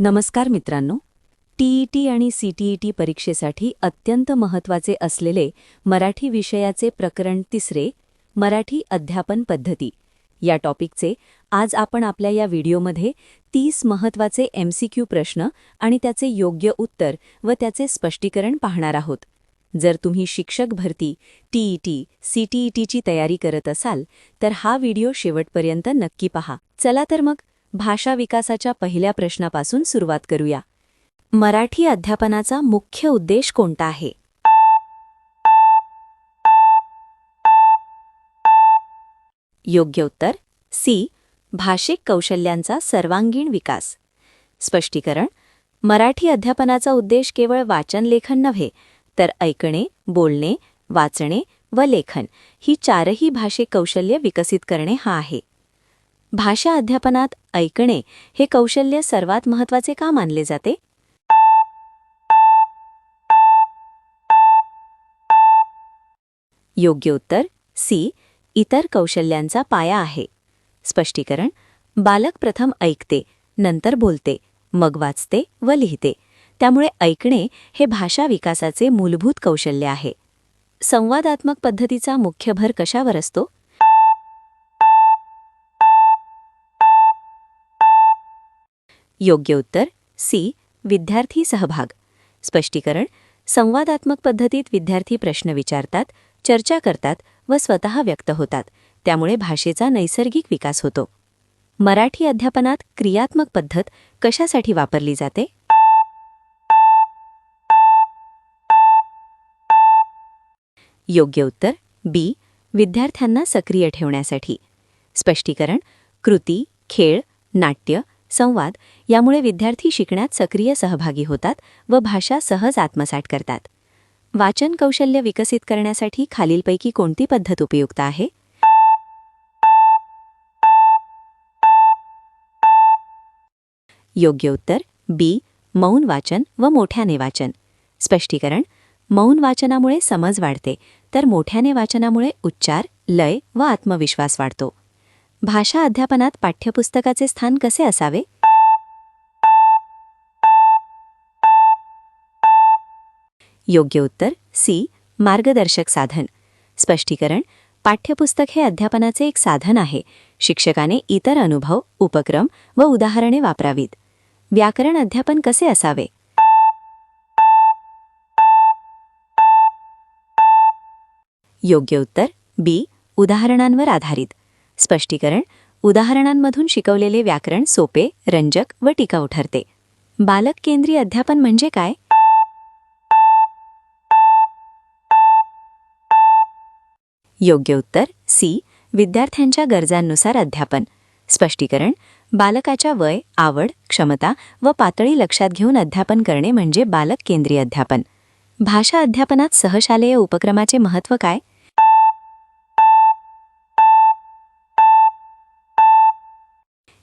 नमस्कार मित्रांनो. टीईटी आणि सीटीईटी परीक्षेसाठी अत्यंत महत्त्वाचे असलेले मराठी विषयाचे प्रकरण तिसरे मराठी अध्यापन पद्धती. या टॉपिकचे आज आपण आपल्या या व्हिडिओमध्ये तीस महत्त्वाचे एमसीक्यू प्रश्न आणि त्याचे योग्य उत्तर व त्याचे स्पष्टीकरण पाहणार आहोत. जर तुम्ही शिक्षक भरती टीईटी सीटीईटीची तयारी करत असाल तर हा व्हिडिओ शेवटपर्यंत नक्की पहा. चला तर मग भाषा विकासाच्या पहिल्या प्रश्नापासून सुरुवात करूया. मराठी अध्यापनाचा मुख्य उद्देश कोणता आहे? योग्य उत्तर सी. भाषिक कौशल्यांचा सर्वांगीण विकास. स्पष्टीकरण मराठी अध्यापनाचा उद्देश केवळ वाचन लेखन नव्हे तर ऐकणे बोलणे वाचणे व लेखन ही चारही भाषिक कौशल्य विकसित करणे हा आहे. भाषा अध्यापनात ऐकणे हे कौशल्य सर्वात महत्त्वाचे का मानले जाते? योग्य उत्तर सी इतर कौशल्यांचा पाया आहे. स्पष्टीकरण बालक प्रथम ऐकते नंतर बोलते मग वाचते व लिहिते. त्यामुळे ऐकणे हे भाषा विकासाचे मूलभूत कौशल्य आहे. संवादात्मक पद्धतीचा मुख्य भर कशावर असतो? योग्य उत्तर सी विद्यार्थी सहभाग. स्पष्टीकरण संवादात्मक पद्धतीत विद्यार्थी प्रश्न विचारतात चर्चा करतात व स्वतः व्यक्त होतात. त्यामुळे भाषेचा नैसर्गिक विकास होतो. मराठी अध्यापनात क्रियात्मक पद्धत कशासाठी वापरली जाते? योग्य उत्तर बी विद्यार्थ्यांना सक्रिय ठेवण्यासाठी. स्पष्टीकरण कृती खेळ नाट्य संवाद यामुळे विद्यार्थी शिकण्यात सक्रिय सहभागी होतात व भाषा सहज आत्मसाट करतात. वाचन कौशल्य विकसित करण्यासाठी खालीलपैकी कोणती पद्धत उपयुक्त आहे? योग्य उत्तर बी मौन वाचन व मोठ्याने वाचन. स्पष्टीकरण मौन वाचनामुळे समज वाढते तर मोठ्याने वाचनामुळे उच्चार लय व आत्मविश्वास वाढतो. भाषा अध्यापनात पाठ्यपुस्तकाचे स्थान कसे असावे? योग्य उत्तर सी. मार्गदर्शक साधन. स्पष्टीकरण पाठ्यपुस्तक हे अध्यापनाचे एक साधन आहे. शिक्षकाने इतर अनुभव उपक्रम व उदाहरणे वापरावीत. व्याकरण अध्यापन कसे असावे? योग्य उत्तर बी. उदाहरणांवर आधारित. स्पष्टीकरण उदाहरणांमधून शिकवलेले व्याकरण सोपे रंजक व टिकाऊ ठरते. बालक केंद्रीय अध्यापन म्हणजे काय? योग्य उत्तर सी. विद्यार्थ्यांच्या गरजांनुसार अध्यापन. स्पष्टीकरण बालकाच्या वय आवड क्षमता व पातळी लक्षात घेऊन अध्यापन करणे म्हणजे बालक केंद्रीय अध्यापन. भाषा अध्यापनात सहशालेय उपक्रमाचे महत्त्व काय?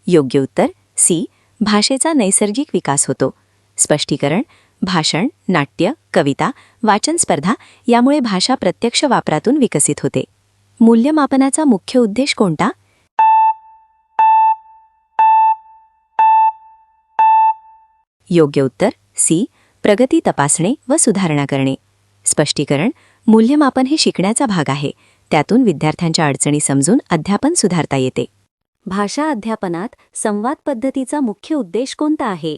योग्य उत्तर सी भाषेचा नैसर्गिक विकास होतो. स्पष्टीकरण भाषण नाट्य कविता वाचन स्पर्धा यामुळे भाषा प्रत्यक्ष वापरातून विकसित होते. मूल्यमापनाचा मुख्य उद्देश कोणता? योग्य उत्तर सी प्रगती तपासणे व सुधारणा करणे. स्पष्टीकरण मूल्यमापन हे शिकण्याचा भाग आहे. त्यातून विद्यार्थ्यांच्या अडचणी समजून अध्यापन सुधारता येते. भाषा अध्यापनात संवाद पद्धतीचा मुख्य उद्देश कोणता आहे?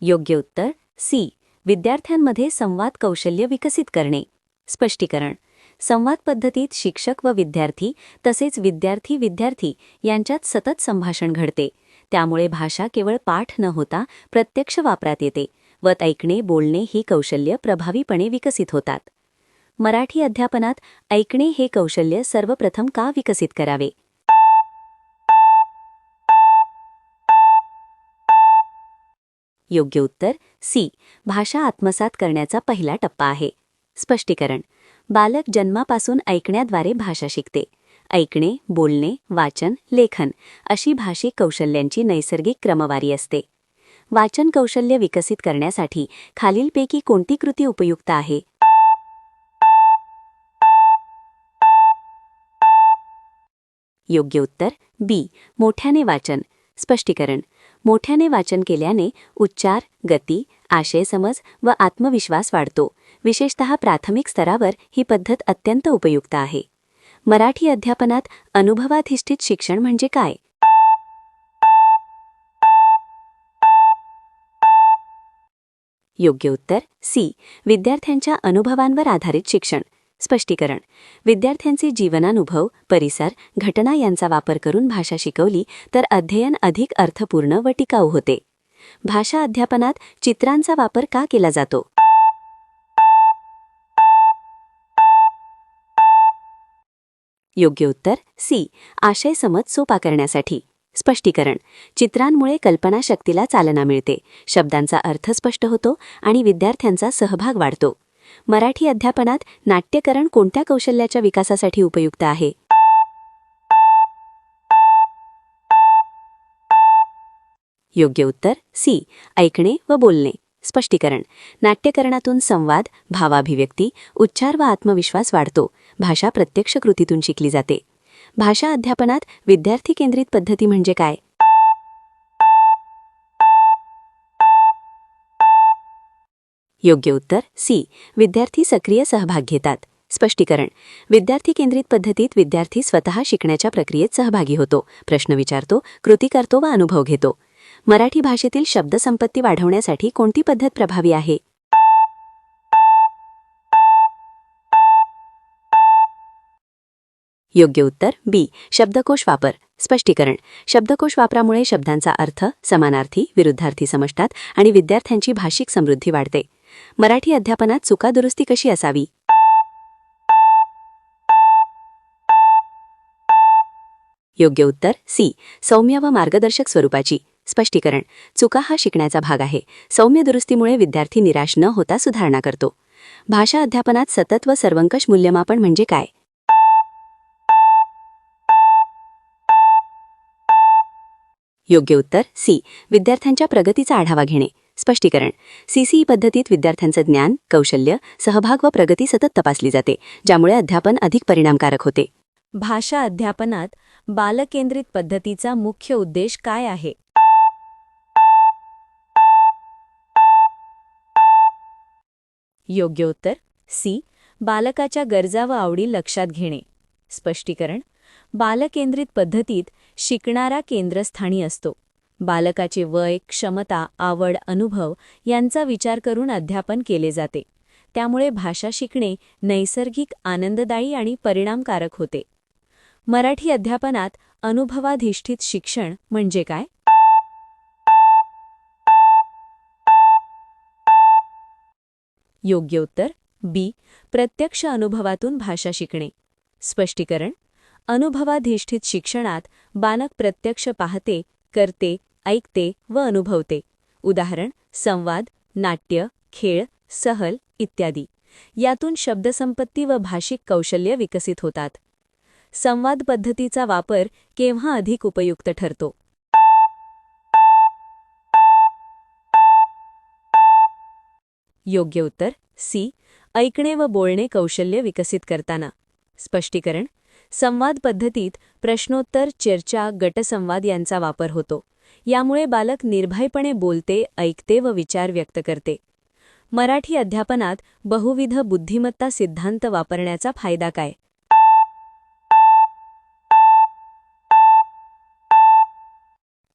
योग्य उत्तर सी. विद्यार्थ्यांमध्ये संवाद कौशल्य विकसित करणे. स्पष्टीकरण. संवाद पद्धतीत शिक्षक व विद्यार्थी तसेच विद्यार्थी विद्यार्थी यांच्यात सतत संभाषण घडते. त्यामुळे भाषा केवळ पाठ न होता प्रत्यक्ष वापरात येते व ऐकणे बोलणे ही कौशल्य प्रभावीपणे विकसित होतात. मराठी अध्यापनात ऐकणे हे कौशल्य सर्वप्रथम का विकसित करावे? योग्य उत्तर सी. भाषा आत्मसात करण्याचा पहिला टप्पा आहे. स्पष्टीकरण. बालक जन्मापासून ऐकण्याद्वारे भाषा शिकते. ऐकणे बोलणे वाचन लेखन अशी भाषिक कौशल्यांची नैसर्गिक क्रमवारी असते. वाचन कौशल्य विकसित करण्यासाठी खालीलपैकी कोणती कृती उपयुक्त आहे? योग्य उत्तर बी. मोठ्याने वाचन. स्पष्टीकरण. मोठ्याने वाचन केल्याने उच्चार गती आशय समज व आत्मविश्वास वाढतो. विशेषतः प्राथमिक स्तरावर ही पद्धत अत्यंत उपयुक्त आहे. मराठी अध्यापनात अनुभवाधिष्ठित शिक्षण म्हणजे काय? योग्य उत्तर सी. विद्यार्थ्यांच्या अनुभवांवर आधारित शिक्षण. स्पष्टीकरण. विद्यार्थ्यांचे जीवनानुभव परिसर घटना यांचा वापर करून भाषा शिकवली तर अध्ययन अधिक अर्थपूर्ण व टिकाऊ होते. भाषा अध्यापनात चित्रांचा वापर का केला जातो? योग्य उत्तर सी. आशय समज सोपा करण्यासाठी. स्पष्टीकरण. चित्रांमुळे कल्पनाशक्तीला चालना मिळते. शब्दांचा अर्थ स्पष्ट होतो आणि विद्यार्थ्यांचा सहभाग वाढतो. मराठी अध्यापनात नाट्यकरण कोणत्या कौशल्याच्या विकासासाठी उपयुक्त आहे? योग्य उत्तर सी. ऐकणे व बोलणे. स्पष्टीकरण. नाट्यकरणातून संवाद भावाभिव्यक्ती उच्चार व आत्मविश्वास वाढतो. भाषा प्रत्यक्ष कृतीतून शिकली जाते. भाषा अध्यापनात विद्यार्थी केंद्रित पद्धती म्हणजे काय? योग्य उत्तर सी. विद्यार्थी सक्रिय सहभाग घेतात. स्पष्टीकरण. विद्यार्थी केंद्रित पद्धतीत विद्यार्थी स्वतः शिकण्याच्या प्रक्रियेत सहभागी होतो. प्रश्न विचारतो कृती करतो व अनुभव घेतो. मराठी भाषेतील शब्दसंपत्ती वाढवण्यासाठी कोणती पद्धत प्रभावी आहे? योग्य उत्तर बी शब्दकोश वापर. स्पष्टीकरण. शब्दकोश वापरामुळे शब्दांचा अर्थ समानार्थी विरुद्धार्थी समजतात आणि विद्यार्थ्यांची भाषिक समृद्धी वाढते. मराठी अध्यापनात चुका दुरुस्ती कशी असावी? योग्य उत्तर सी. सौम्य व मार्गदर्शक स्वरूपाची. स्पष्टीकरण. चुका हा शिकण्याचा भाग आहे. सौम्य दुरुस्तीमुळे विद्यार्थी निराश न होता सुधारणा करतो. भाषा अध्यापनात सतत व सर्वंकष मूल्यमापन म्हणजे काय? योग्य उत्तर सी. विद्यार्थ्यांच्या प्रगतीचा आढावा घेणे. स्पष्टीकरण. सीसीई पद्धतीत विद्यार्थ्यांचं ज्ञान कौशल्य सहभाग व प्रगती सतत तपासली जाते ज्यामुळे अध्यापन अधिक परिणामकारक होते. भाषा अध्यापनात बालकेंद्रित पद्धतीचा मुख्य उद्देश काय आहे? योग्य उत्तर सी. बालकाच्या गरजा व आवडी लक्षात घेणे. स्पष्टीकरण बालकेंद्रित पद्धतीत शिकणारा केंद्रस्थानी असतो. बालकाचे वय क्षमता आवड अनुभव यांचा विचार करून अध्यापन केले जाते. त्यामुळे भाषा शिकणे नैसर्गिक आनंददायी आणि परिणामकारक होते. मराठी अध्यापनात अनुभवाधिष्ठित शिक्षण म्हणजे काय? योग्य उत्तर बी. प्रत्यक्ष अनुभवातून भाषा शिकणे. स्पष्टीकरण अनुभवाधिष्ठित शिक्षणात बालक प्रत्यक्ष पाहते करते ऐकते व अनुभवते. उदाहरण संवाद नाट्य खेळ सहल इत्यादी. यातून शब्दसंपत्ती व भाषिक कौशल्य विकसित होतात. संवाद पद्धतीचा वापर केव्हा अधिक उपयुक्त ठरतो? योग्य उत्तर सी. ऐकणे व बोलणे कौशल्य विकसित करताना. स्पष्टीकरण संवाद पद्धतीत प्रश्नोत्तर चर्चा गटसंवाद यांचा वापर होतो. यामुळे बालक निर्भयपणे बोलते ऐकते व विचार व्यक्त करते. मराठी अध्यापनात बहुविध बुद्धिमत्ता सिद्धांत वापरण्याचा फायदा काय?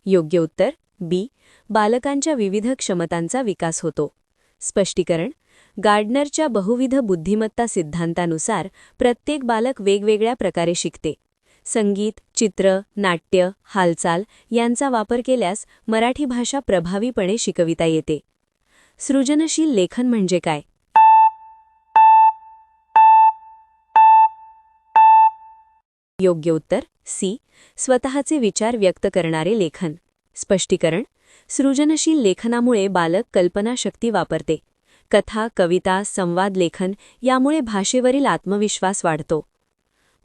योग्य उत्तर बी. बालकांच्या विविध क्षमतांचा विकास होतो. स्पष्टीकरण गार्डनरच्या बहुविध बुद्धिमत्ता सिद्धांतानुसार प्रत्येक बालक वेगवेगळ्या प्रकारे शिकते. संगीत चित्र नाट्य हालचाल यांचा वापर केल्यास मराठी भाषा प्रभावीपणे शिकविता येते. सृजनशील लेखन म्हणजे काय? योग्य उत्तर सी. स्वतःचे विचार व्यक्त करणारे लेखन. स्पष्टीकरण सृजनशील लेखनामुळे बालक कल्पनाशक्ती वापरते. कथा कविता संवाद लेखन यामुळे भाषेवरील आत्मविश्वास वाढतो.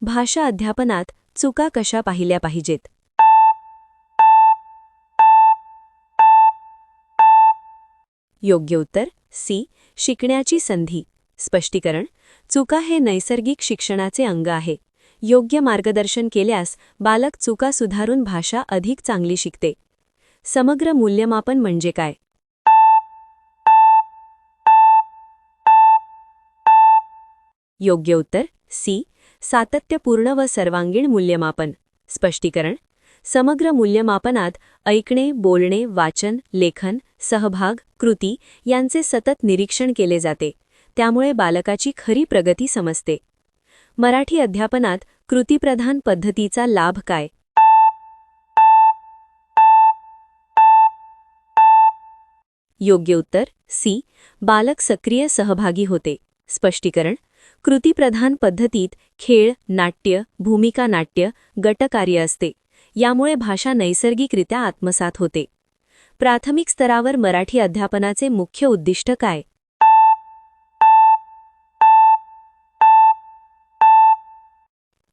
भाषा अध्यापनात चुका कशा पाहिल्या पाहिजेत? योग्य उत्तर सी. शिकण्याची संधी. स्पष्टीकरण चुका हे नैसर्गिक शिक्षणाचे अंग आहे. योग्य मार्गदर्शन केल्यास बालक चुका सुधारून भाषा अधिक चांगली शिकते. समग्र मूल्यमापन म्हणजे काय? योग्य उत्तर सी. सातत्यपूर्ण व सर्वांगीण मूल्यमापन. स्पष्टीकरण. समग्र मूल्यमापनात ऐकणे बोलणे वाचन लेखन सहभाग कृती यांचे सतत निरीक्षण केले जाते. त्यामुळे बालकाची खरी प्रगती समजते. मराठी अध्यापनात कृतीप्रधान पद्धतीचा लाभ काय? योग्य उत्तर. सी. बालक सक्रिय सहभागी होते. स्पष्टीकरण. कृतीप्रधान पद्धतीत खेळ नाट्य भूमिका नाट्य गटकार्य असते. यामुळे भाषा नैसर्गिकरित्या आत्मसात होते. प्राथमिक स्तरावर मराठी अध्यापनाचे मुख्य उद्दिष्ट काय?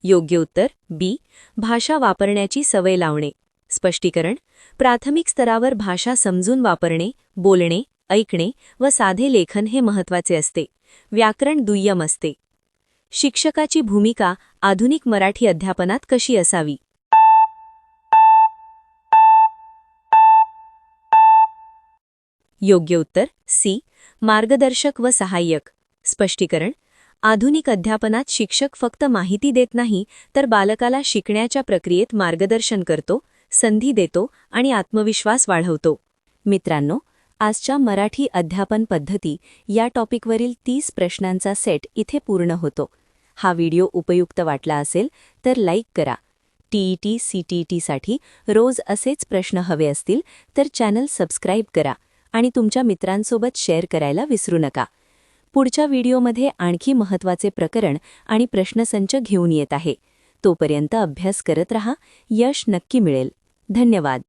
योग्य उत्तर बी. भाषा वापरण्याची सवय लावणे. स्पष्टीकरण प्राथमिक स्तरावर भाषा समजून वापरणे बोलणे ऐकणे व साधे लेखन हे महत्त्वाचे असते. व्याकरण दुय्यम असते. शिक्षकाची भूमिका आधुनिक मराठी अध्यापनात कशी असावी? योग्य उत्तर सी. मार्गदर्शक व सहाय्यक. स्पष्टीकरण आधुनिक अध्यापनात शिक्षक फक्त माहिती देत नाही तर बालकाला शिकण्याच्या प्रक्रियेत मार्गदर्शन करतो संधी देतो आणि आत्मविश्वास वाढवतो. मित्रांनो आजच्या मराठी अध्यापन पद्धती या टॉपिकवरील तीस प्रश्नांचा सेट इथे पूर्ण होतो. हा व्हिडिओ उपयुक्त वाटला असेल तर लाईक करा. टीईटी सीटीईटीसाठी रोज असेच प्रश्न हवे असतील तर चॅनल सबस्क्राईब करा आणि तुमच्या मित्रांसोबत शेअर करायला विसरू नका. पुढच्या व्हिडिओमध्ये आणखी महत्त्वाचे प्रकरण आणि प्रश्नसंच घेऊन येत आहे. तोपर्यंत अभ्यास करत रहा. यश नक्की मिळेल. धन्यवाद.